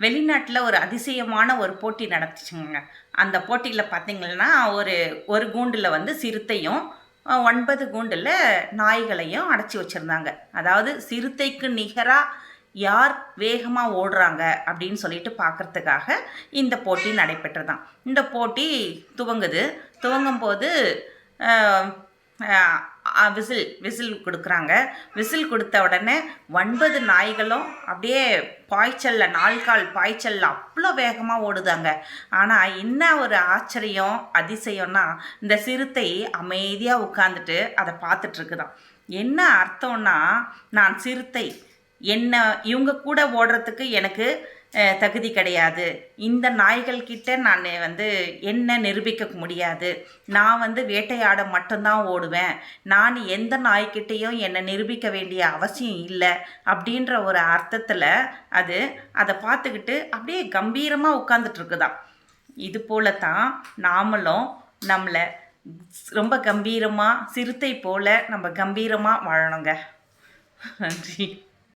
வெளிநாட்டில் ஒரு அதிசயமான ஒரு போட்டி நடத்துச்சுங்க அந்த போட்டியில் பார்த்தீங்கன்னா ஒரு ஒரு கூண்டில் வந்து சிறுத்தையும் ஒன்பது கூண்டில் நாய்களையும் அடைச்சி வச்சுருந்தாங்க. அதாவது சிறுத்தைக்கு நிகராக யார் வேகமாக ஓடுறாங்க அப்படின்னு சொல்லிட்டு பார்க்கறதுக்காக இந்த போட்டி நடைபெற்றதான். இந்த போட்டி துவங்குது. துவங்கும் போது விசில் விசில் கொடுக்குறாங்க. விசில் கொடுத்த உடனே ஒன்பது நாய்களும் அப்படியே பாய்ச்சலில் நால்கால் பாய்ச்சலில் அவ்வளோ வேகமாக ஓடுதாங்க. ஆனால் என்ன ஒரு ஆச்சரியம் அதிசயம்னா இந்த சிறுத்தை அமைதியாக உட்காந்துட்டு அதை பார்த்துட்ருக்குதான். என்ன அர்த்தம்னா நான் சிறுத்தை. என்ன இவங்க கூட ஓடுறதுக்கு எனக்கு தகுதி கிடையாது. இந்த நாய்கள்கிட்ட நான் வந்து என்ன நிரூபிக்க முடியாது. நான் வந்து வேட்டையாட மட்டும்தான் ஓடுவேன். நான் எந்த நாய்கிட்டையும் என்னை நிரூபிக்க வேண்டிய அவசியம் இல்லை அப்படின்ற ஒரு அர்த்தத்தில் அது அதை பார்த்துக்கிட்டு அப்படியே கம்பீரமாக உட்காந்துட்டுருக்குதா இது போல தான் நாமளும் நம்மளை ரொம்ப கம்பீரமாக சிறுத்தை போல நம்ம கம்பீரமாக வாழணுங்க. நன்றி.